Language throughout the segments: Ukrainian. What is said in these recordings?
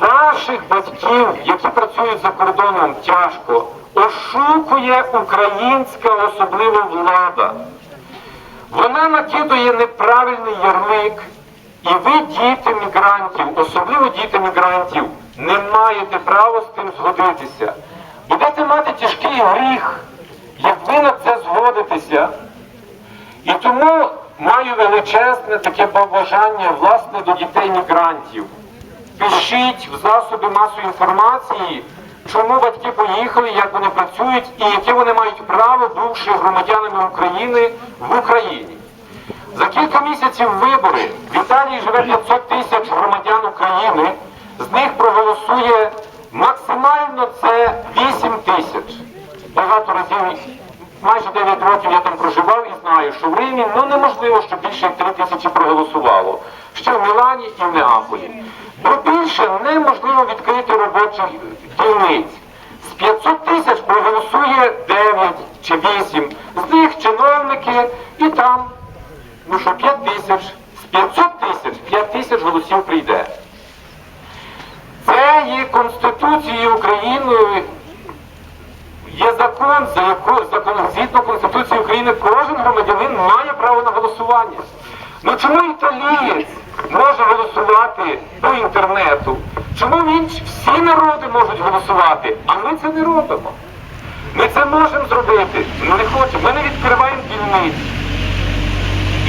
ваших батьків, які працюють за кордоном тяжко, ошукує українська особлива влада. Вона накидує неправильний ярлик, і ви, діти мігрантів, особливо діти мігрантів, не маєте права з тим згодитися. Будете мати тяжкий гріх, як ви на це згодитеся. І тому маю величезне таке побажання власне до дітей мігрантів. Пишіть в засоби масової інформації, чому батьки поїхали, як вони працюють і яке вони мають право, бувши громадянами України в Україні. За кілька місяців вибори в Італії живе 500 тисяч громадян України, з них проголосує максимально це 8 тисяч. Багато разів, майже 9 років я там проживав і знаю, що в Римі ну, неможливо, щоб більше як 3 тисячі проголосувало. Ще в Мілані і в Неаполі. Бо більше неможливо відкрити робочих дільниць. З 500 тисяч проголосує 9 чи 8. З них чиновники і там Ну що 5 тисяч, з 500 тисяч 5 тисяч голосів прийде. Це є Конституцією України, є закон, за яку закон, згідно Конституції України, кожен громадянин має право на голосування. Ну чому італієць може голосувати по інтернету? Чому інші всі народи можуть голосувати, а ми це не робимо? Ми це можемо зробити, але не хочемо. Ми не відкриваємо дільниць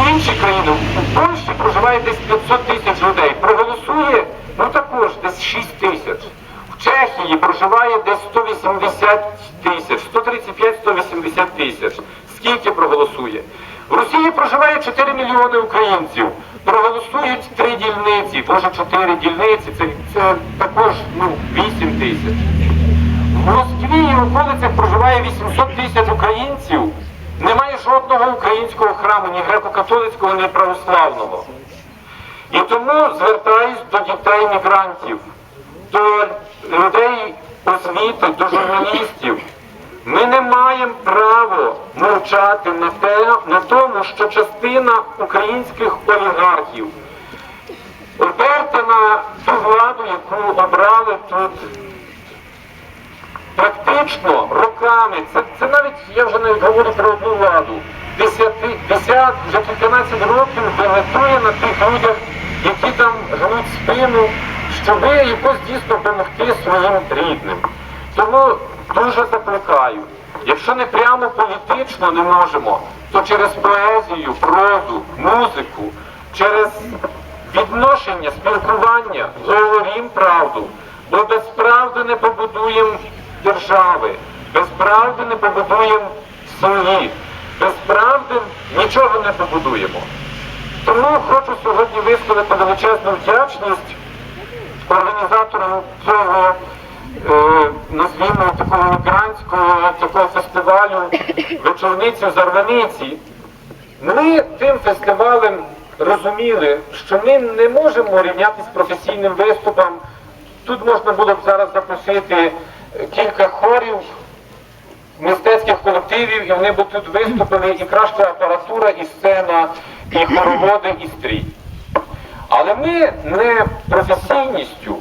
інші країни, у Польщі проживає десь 500 тисяч людей, проголосує, ну також десь 6 тисяч. В Чехії проживає десь 180 тисяч, 135-180 тисяч. Скільки проголосує? В Росії проживає 4 мільйони українців. Проголосують 3 дільниці, може 4 дільниці, це, це також ну, 8 тисяч. В Москві і околицях проживає 800 тисяч українців. Немає жодного українського храму, ні греко-католицького, ні православного. І тому звертаюсь до дітей мігрантів, до людей освіти, до журналістів. Ми не маємо права мовчати на, те, на тому, що частина українських олігархів оперта на ту владу, яку обрали тут практично роками, це, це навіть я вже не говорю про одну владу, десят, вже кільканадцять років вилетує на тих людях, які там гнуть спину, щоб якось дійсно допомогти своїм рідним. Тому дуже закликаю, якщо не прямо політично не можемо, то через поезію, прозу, музику, через відношення, спілкування говорім правду, бо без правди не побудуємо держави, без правди не побудуємо сім'ї, без правди нічого не побудуємо. Тому хочу сьогодні висловити величезну вдячність організаторам цього, е, назвімо такого мігрантського такого фестивалю вечорниці в Зарваниці. Ми тим фестивалем розуміли, що ми не можемо рівнятися професійним виступом. Тут можна було б зараз запросити кілька хорів, мистецьких колективів, і вони б тут виступили і краща апаратура, і сцена, і хороводи, і стрій. Але ми не професійністю,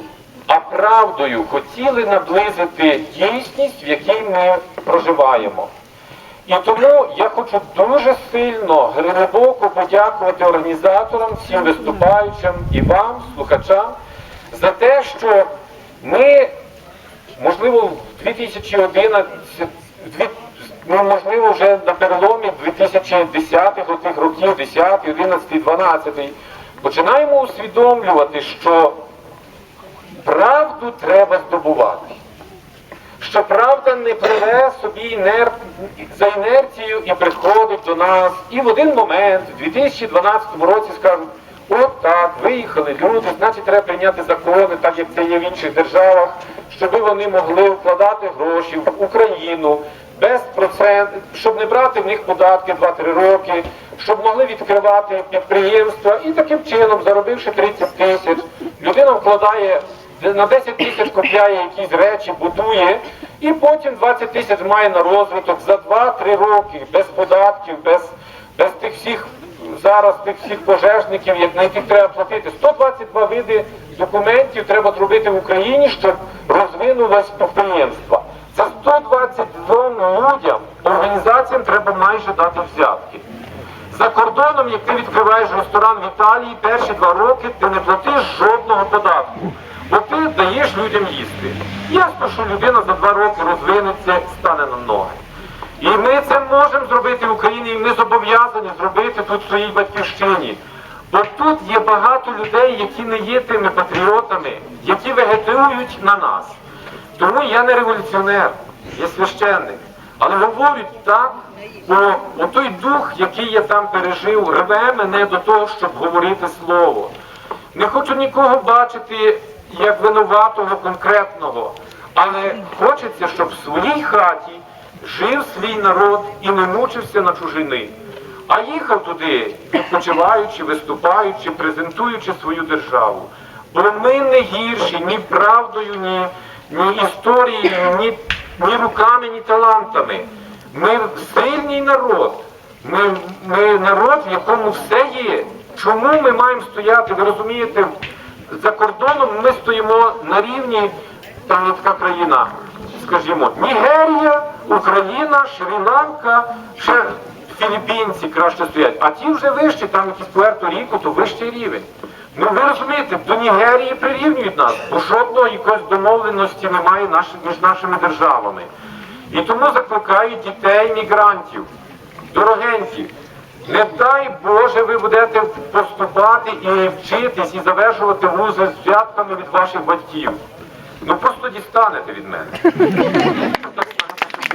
правдою хотіли наблизити дійсність, в якій ми проживаємо. І тому я хочу дуже сильно, глибоко подякувати організаторам, всім виступаючим і вам, слухачам, за те, що ми, можливо, в 2011, ну, можливо, вже на переломі 2010-х отих років, 10, 11, 12, починаємо усвідомлювати, що правду треба здобувати що правда не пливе собі інер... за інерцією і приходить до нас. І в один момент, в 2012 році, скажуть, от так, виїхали люди, значить треба прийняти закони, так як це є в інших державах, щоб вони могли вкладати гроші в Україну без процентів, щоб не брати в них податки 2-3 роки, щоб могли відкривати підприємства і таким чином, заробивши 30 тисяч, людина вкладає на 10 тисяч купляє якісь речі, будує, і потім 20 тисяч має на розвиток за 2-3 роки, без податків, без, без тих всіх зараз тих всіх пожежників, на яких треба платити. 122 види документів треба зробити в Україні, щоб розвинулось підприємство. Це 122 людям, організаціям треба майже дати взятки. За кордоном, як ти відкриваєш ресторан в Італії, перші два роки ти не платиш жодного податку, бо ти даєш людям їсти. Ясно, що людина за два роки розвинеться, стане на ноги. І ми це можемо зробити в Україні, і ми зобов'язані зробити тут в своїй батьківщині. Бо тут є багато людей, які не є тими патріотами, які вегетують на нас. Тому я не революціонер, я священник. Але говорять так, бо той дух, який я там пережив, рве мене до того, щоб говорити слово. Не хочу нікого бачити як винуватого конкретного, але хочеться, щоб в своїй хаті жив свій народ і не мучився на чужини, а їхав туди, відпочиваючи, виступаючи, презентуючи свою державу. Бо ми не гірші ні правдою, ні, ні історією, ні, ні руками, ні талантами. Ми сильний народ. Ми, ми народ, в якому все є. Чому ми маємо стояти? Ви розумієте, за кордоном ми стоїмо на рівні, там така країна, скажімо, Нігерія, Україна, Шрі-Ланка, ще філіппінці краще стоять. А ті вже вищі, там якісь Пуерто-Ріко, то вищий рівень. Ну ви розумієте, до Нігерії прирівнюють нас, бо жодної якоїсь домовленості немає між нашими державами. І тому закликають дітей мігрантів, дорогенькі. Не дай Боже, ви будете поступати і вчитись, і завершувати вузи з взятками від ваших батьків. Ну просто дістанете від мене.